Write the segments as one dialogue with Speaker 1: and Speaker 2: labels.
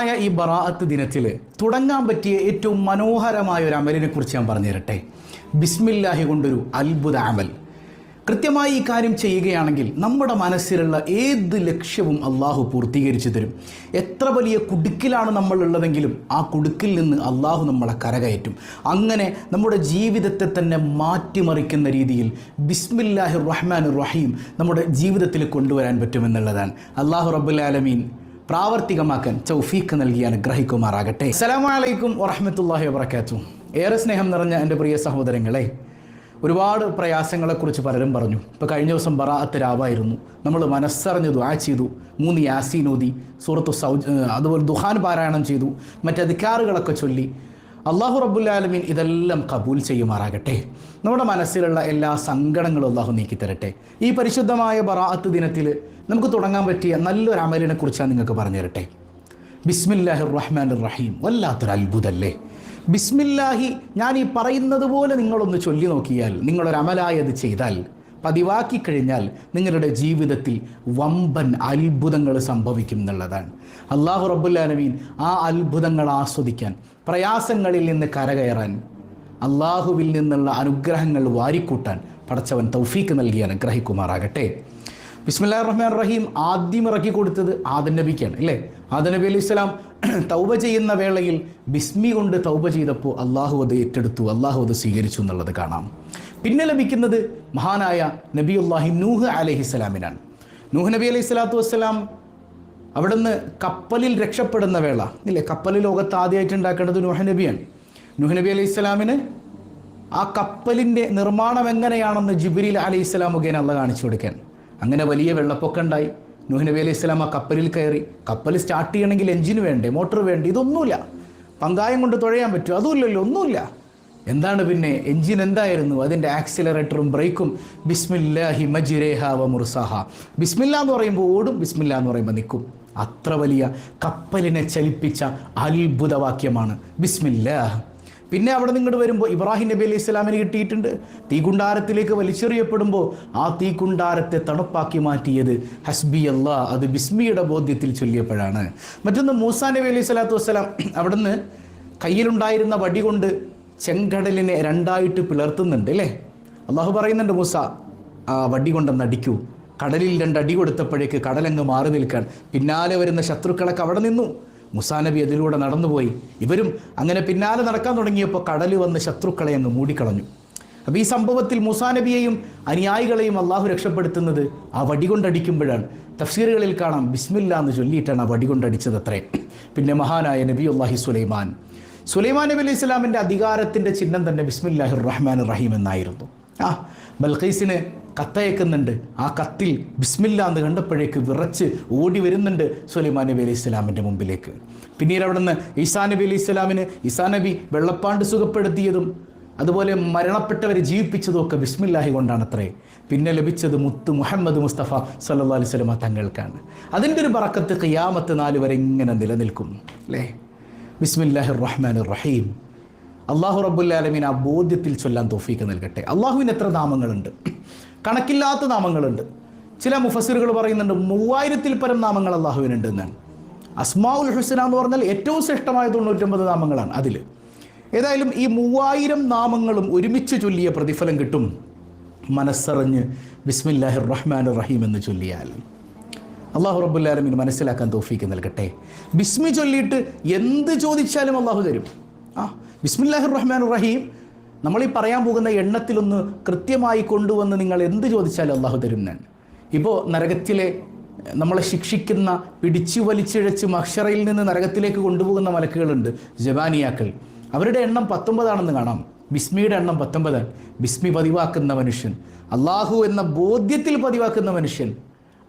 Speaker 1: ആയ ഈ ബറാഅത്ത് ദിനത്തിൽ തുടങ്ങാൻ പറ്റിയ ഏറ്റവും മനോഹരമായ ഒരു അമലിനെ കുറിച്ച് ഞാൻ പറഞ്ഞു തരട്ടെ ബിസ്മില്ലാഹി കൊണ്ടൊരു അത്ഭുത അമൽ. കൃത്യമായി ഈ കാര്യം ചെയ്യുകയാണെങ്കിൽ നമ്മുടെ മനസ്സിലുള്ള ഏത് ലക്ഷ്യവും അള്ളാഹു പൂർത്തീകരിച്ചു തരും. എത്ര വലിയ കുടുക്കിലാണ് നമ്മൾ ഉള്ളതെങ്കിലും ആ കുടുക്കിൽ നിന്ന് അള്ളാഹു നമ്മളെ കരകയറ്റും. അങ്ങനെ നമ്മുടെ ജീവിതത്തെ തന്നെ മാറ്റിമറിക്കുന്ന രീതിയിൽ ബിസ്മില്ലാഹി റഹ്മാൻ റഹീം നമ്മുടെ ജീവിതത്തിൽ കൊണ്ടുവരാൻ പറ്റുമെന്നുള്ളതാണ്. അള്ളാഹു റബ്ബുലാലമീൻ പ്രാവർത്തികമാക്കാൻ ചൗഫീഖ് നൽകി അനുഗ്രഹിക്കുമാറാകട്ടെ. സലാമലൈക്കും വറഹമത്തല്ലാഹി വാബർക്കാത്തു ഏറെ സ്നേഹം നിറഞ്ഞ എന്റെ പ്രിയ സഹോദരങ്ങളെ ഒരുപാട് പ്രയാസങ്ങളെക്കുറിച്ച് പലരും പറഞ്ഞു. ഇപ്പോൾ കഴിഞ്ഞ ദിവസം ബറാഅത്ത് രാവായിരുന്നു. നമ്മൾ മനസ്സറിഞ്ഞ് ദുആ ചെയ്തു. മൂന്ന് യാസീൻ ഓതി സൗ അതുപോലെ ദുഹാൻ പാരായണം ചെയ്തു. മറ്റധികാറുകളൊക്കെ ചൊല്ലി അള്ളാഹു റബ്ബുല്ലാലമീൻ ഇതെല്ലാം കബൂൽ ചെയ്യുമാറാകട്ടെ. നമ്മുടെ മനസ്സിലുള്ള എല്ലാ സങ്കടങ്ങളും അള്ളാഹു നീക്കിത്തരട്ടെ. ഈ പരിശുദ്ധമായ ബറാഅത്ത് ദിനത്തിൽ നമുക്ക് തുടങ്ങാൻ പറ്റിയ നല്ലൊരു അമലിനെ കുറിച്ചാണ് നിങ്ങൾക്ക് പറഞ്ഞു തരട്ടെ. ബിസ്മില്ലാഹി റഹ്മാൻ റഹീം വല്ലാത്തൊരു അത്ഭുതല്ലേ. ബിസ്മില്ലാഹി ഞാൻ ഈ പറയുന്നത് പോലെ നിങ്ങളൊന്ന് ചൊല്ലി നോക്കിയാൽ നിങ്ങളൊരു അമലായത് ചെയ്താൽ പതിവാക്കി കഴിഞ്ഞാൽ നിങ്ങളുടെ ജീവിതത്തിൽ വമ്പൻ അത്ഭുതങ്ങൾ സംഭവിക്കും എന്നുള്ളതാണ്. അള്ളാഹു റബ്ബുല്ലാലമീൻ ആ അത്ഭുതങ്ങൾ ആസ്വദിക്കാൻ പ്രയാസങ്ങളിൽ നിന്ന് കരകയറാൻ അള്ളാഹുവിൽ നിന്നുള്ള അനുഗ്രഹങ്ങൾ വാരിക്കൂട്ടാൻ പടച്ചവൻ തൗഫീക്ക് നൽകി അനുഗ്രഹിക്കുമാറാകട്ടെ. ബിസ്മില്ലാ റഹ്മാൻ റഹീം ആദ്യം ഇറക്കി കൊടുത്തത് ആദൻ നബിക്കാണ് അല്ലേ? ആദൻ നബി അലൈഹി സ്വലാം തൗബ ചെയ്യുന്ന വേളയിൽ ബിസ്മി കൊണ്ട് തൗബ ചെയ്തപ്പോൾ അള്ളാഹു അത് ഏറ്റെടുത്തു അള്ളാഹു അത് സ്വീകരിച്ചു എന്നുള്ളത് കാണാം. പിന്നെ ലഭിക്കുന്നത് മഹാനായ നബിയുല്ലാഹി നൂഹ് അലഹിസ്സലാമിനാണ് നൂഹ് നബി അലൈഹി സ്വലാത്തു വസ്സലാം അവിടുന്ന് കപ്പലിൽ രക്ഷപ്പെടുന്ന വേള. ഇല്ലേ? കപ്പൽ ലോകത്ത് ആദ്യമായിട്ട് ഉണ്ടാക്കേണ്ടത് നൂഹ് നബിയാണ്. നൂഹ് നബി അലൈഹി സ്വലാമിന് ആ കപ്പലിന്റെ നിർമ്മാണം എങ്ങനെയാണെന്ന് ജിബിരിൽ അലൈഹി സ്വലാം മുഖേന അള്ള കാണിച്ചു കൊടുക്കാൻ. അങ്ങനെ വലിയ വെള്ളപ്പൊക്കം ഉണ്ടായി. നൂഹ് നബി അലൈഹി സ്വലാം ആ കപ്പലിൽ കയറി. കപ്പൽ സ്റ്റാർട്ട് ചെയ്യണമെങ്കിൽ എഞ്ചിന് വേണ്ടേ? മോട്ടോർ വേണ്ടേ? ഇതൊന്നുമില്ല. പങ്കായം കൊണ്ട് തുഴയാൻ പറ്റുമോ? അതുമില്ലല്ലോ ഒന്നുമില്ല. എന്താണ് പിന്നെ എഞ്ചിൻ എന്തായിരുന്നു? അതിന്റെ ആക്സിലറേറ്ററും ബ്രേക്കും. ബിസ്മില്ലാഹി മജിരേഹ വ മുർസാഹ. ബിസ്മില്ല എന്ന് പറയുമ്പോൾ ഓടും ബിസ്മില്ല എന്ന് പറയുമ്പോൾ നിൽക്കും. അത്ര വലിയ കപ്പലിനെ ചലിപ്പിച്ച അത്ഭുതവാക്യമാണ് ബിസ്മില്ലാഹ്. പിന്നെ അവിടെ നിങ്ങോട്ട് വരുമ്പോൾ ഇബ്രാഹിം നബി അലൈഹി ഇസ്ലാമിന് കിട്ടിയിട്ടുണ്ട്. തീകുണ്ടാരത്തിലേക്ക് വലിച്ചെറിയപ്പെടുമ്പോൾ ആ തീകുണ്ടാരത്തെ തണുപ്പാക്കി മാറ്റിയത് ഹസ്ബി അല്ലാ അത് ബിസ്മിയുടെ ബോധ്യത്തിൽ ചൊല്ലിയപ്പോഴാണ്. മറ്റൊന്ന് മൂസാ നബി അലൈഹി സ്വലാത്തു വസ്സലാം അവിടുന്ന് കയ്യിലുണ്ടായിരുന്ന വടി കൊണ്ട് ചെങ്കടലിനെ രണ്ടായിട്ട് പിളർത്തുന്നുണ്ട് അല്ലേ അള്ളാഹു പറയുന്നുണ്ട് മൂസ ആ വടി കൊണ്ടൊന്ന് അടിക്കൂ. കടലിൽ രണ്ടടി കൊടുത്തപ്പോഴേക്ക് കടലങ്ങ് മാറി നിൽക്കാൻ പിന്നാലെ വരുന്ന ശത്രുക്കളൊക്കെ അവിടെ നിന്നു. മുസാ നബി അതിലൂടെ നടന്നുപോയി. ഇവരും അങ്ങനെ പിന്നാലെ നടക്കാൻ തുടങ്ങിയപ്പോൾ കടൽ വന്ന് ശത്രുക്കളെ അങ്ങ് മൂടിക്കളഞ്ഞു. അപ്പോൾ ഈ സംഭവത്തിൽ മുസാ നബിയെയും അനുയായികളെയും അള്ളാഹു രക്ഷപ്പെടുത്തുന്നത് ആ വടി കൊണ്ടടിക്കുമ്പോഴാണ്. തഫ്സീറുകളിൽ കാണാം ബിസ്മില്ല എന്ന് ചൊല്ലിയിട്ടാണ് ആ വടി കൊണ്ടടിച്ചത് അത്രേ. പിന്നെ മഹാനായ നബി അള്ളാഹി സുലൈമാൻ സുലൈമാൻ നബി അലൈഹി ഇസ്ലാമിന്റെ അധികാരത്തിന്റെ ചിഹ്നം തന്നെ ബിസ്മില്ലാഹിർ റഹ്മാൻ റഹീം എന്നായിരുന്നു. ആ ബൽഖീസിന് കത്തയക്കുന്നുണ്ട്. ആ കത്തിൽ ബിസ്മില്ല എന്ന് കണ്ടപ്പോഴേക്ക് വിറച്ച് ഓടി വരുന്നുണ്ട് സുലൈമാൻ നബി അലൈഹി ഇസ്ലാമിന്റെ മുമ്പിലേക്ക്. പിന്നീട് അവിടെ നിന്ന് ഈസാ നബി അലൈഹി ഇസ്ലാമിന് ഈസാ നബി വെള്ളപ്പാണ്ട് സുഖപ്പെടുത്തിയതും അതുപോലെ മരണപ്പെട്ടവരെ ജീവിപ്പിച്ചതും ഒക്കെ ബിസ്മില്ലാഹി കൊണ്ടാണത്രേ. പിന്നെ ലഭിച്ചത് മുത്ത് മുഹമ്മദ് മുസ്തഫ സല്ലാ അലൈഹി സ്വലമ തങ്ങൾക്കാണ്. അതിന്റെ ഒരു പറക്കത്ത് ഖിയാമത്ത് നാല് വരെ ഇങ്ങനെ നിലനിൽക്കും അല്ലേ? ബിസ്മില്ലാഹി റഹ്മാൻ റഹീം അള്ളാഹു റബ്ബുല്ലാലമീൻ ആ ബോധ്യത്തിൽ ചൊല്ലാൻ തോഫീക്ക് നൽകട്ടെ. അള്ളാഹുവിന് എത്ര നാമങ്ങളുണ്ട്? കണക്കില്ലാത്ത നാമങ്ങളുണ്ട്. ചില മുഫസിറുകൾ പറയുന്നുണ്ട് മൂവായിരത്തിൽ പരം നാമങ്ങൾ അള്ളാഹുവിനുണ്ട് എന്നാണ്. അസ്മാഉൽ ഹുസന എന്ന് പറഞ്ഞാൽ ഏറ്റവും ശ്രേഷ്ഠമായ തൊണ്ണൂറ്റൊമ്പത് നാമങ്ങളാണ് അതിൽ ഏതായാലും ഈ മൂവായിരം നാമങ്ങളും ഒരുമിച്ച് ചൊല്ലിയ പ്രതിഫലം കിട്ടും മനസ്സറിഞ്ഞ് ബിസ്മില്ലാഹിർ റഹ്മാൻ റഹീം എന്ന് ചൊല്ലിയാൽ. അള്ളാഹു റബ്ബുല്ലാലമീൻ മനസ്സിലാക്കാൻ തോഫീക്ക് നൽകട്ടെ. ബിസ്മി ചൊല്ലിയിട്ട് എന്ത് ചോദിച്ചാലും അള്ളാഹു തരും. ആ ബിസ്മില്ലാഹിർ റഹ്മാൻ റഹീം നമ്മളീ പറയാൻ പോകുന്ന എണ്ണത്തിലൊന്ന് കൃത്യമായി കൊണ്ടുവന്ന് നിങ്ങൾ എന്ത് ചോദിച്ചാലും അള്ളാഹു തരും ഞാൻ ഇപ്പോൾ നരകത്തിലെ നമ്മളെ ശിക്ഷിക്കുന്ന പിടിച്ചു വലിച്ചിഴച്ച് മക്ഷറയിൽ നിന്ന് നരകത്തിലേക്ക് കൊണ്ടുപോകുന്ന മലക്കുകളുണ്ട് ജബാനിയാക്കൾ. അവരുടെ എണ്ണം പത്തൊമ്പതാണെന്ന് കാണാം. ബിസ്മിയുടെ എണ്ണം പത്തൊമ്പതാണ്. ബിസ്മി പതിവാക്കുന്ന മനുഷ്യൻ അള്ളാഹു എന്ന ബോധ്യത്തിൽ പതിവാക്കുന്ന മനുഷ്യൻ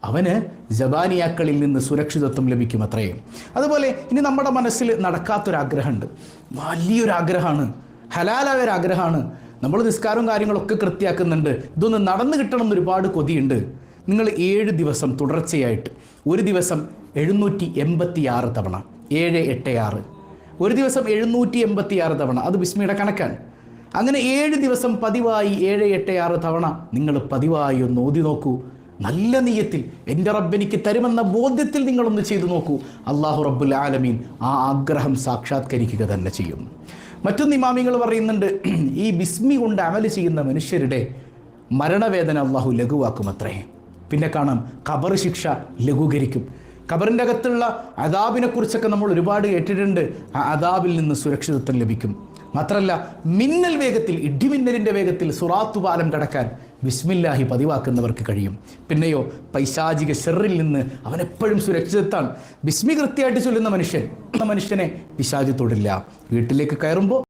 Speaker 1: അവന് ജബാനിയാക്കളിൽ നിന്ന് സുരക്ഷിതത്വം ലഭിക്കും അത്രയും അതുപോലെ ഇനി നമ്മുടെ മനസ്സിൽ നടക്കാത്തൊരാഗ്രഹമുണ്ട്. വലിയൊരാഗ്രഹമാണ്. ഹലാലായ ഒരു ആഗ്രഹമാണ് നമ്മൾ നിസ്കാരവും കാര്യങ്ങളൊക്കെ കൃത്യമാക്കുന്നുണ്ട് ഇതൊന്ന് നടന്നു കിട്ടണം എന്ന് ഒരുപാട് കൊതിയുണ്ട്. നിങ്ങൾ ഏഴ് ദിവസം തുടർച്ചയായിട്ട് ഒരു ദിവസം എഴുന്നൂറ്റി എൺപത്തി ആറ് തവണ. ഏഴ് എട്ട് ആറ്. ഒരു ദിവസം എഴുന്നൂറ്റി എൺപത്തി ആറ് തവണ. അത് ബിസ്മിയുടെ കണക്കാണ്. അങ്ങനെ ഏഴ് ദിവസം പതിവായി ഏഴ് എട്ട് ആറ് തവണ നിങ്ങൾ പതിവായി ഒന്ന് ഓതി നോക്കൂ. നല്ല നീയത്തിൽ എന്റെ റബ്ബെനിക്ക് തരുമെന്ന ബോധ്യത്തിൽ നിങ്ങളൊന്ന് ചെയ്തു നോക്കൂ. അള്ളാഹു റബ്ബുൽ ആലമീൻ ആ ആഗ്രഹം സാക്ഷാത്കരിക്കുക തന്നെ ചെയ്യും. മറ്റൊന്ന് ഇമാമികൾ പറയുന്നുണ്ട് ഈ ബിസ്മി കൊണ്ട് അമൽ ചെയ്യുന്ന മനുഷ്യരുടെ മരണവേദന അള്ളാഹു ലഘുവാക്കും അത്രേ പിന്നെ കാണാം ഖബർ ശിക്ഷ ലഘൂകരിക്കും. ഖബറിന്റെ അകത്തുള്ള അതാബിനെ കുറിച്ചൊക്കെ നമ്മൾ ഒരുപാട് കേട്ടിട്ടുണ്ട്. ആ അതാബിൽ നിന്ന് സുരക്ഷിതത്വം ലഭിക്കും. മാത്രമല്ല മിന്നൽ വേഗത്തിൽ ഇടിമിന്നലിന്റെ വേഗത്തിൽ സുറാത്തുപാലം കടക്കാൻ ബിസ്മില്ലാഹി പതിവാക്കുന്നവർക്ക് കഴിയും. പിന്നെയോ പൈശാചിക ഷെറിൽ നിന്ന് അവൻ എപ്പോഴും സുരക്ഷിതത്താണ്. ബിസ്മി കൃത്യമായിട്ട് ചൊല്ലുന്ന മനുഷ്യൻ മനുഷ്യനെ പിശാചി തൊടില്ല വീട്ടിലേക്ക് കയറുമ്പോൾ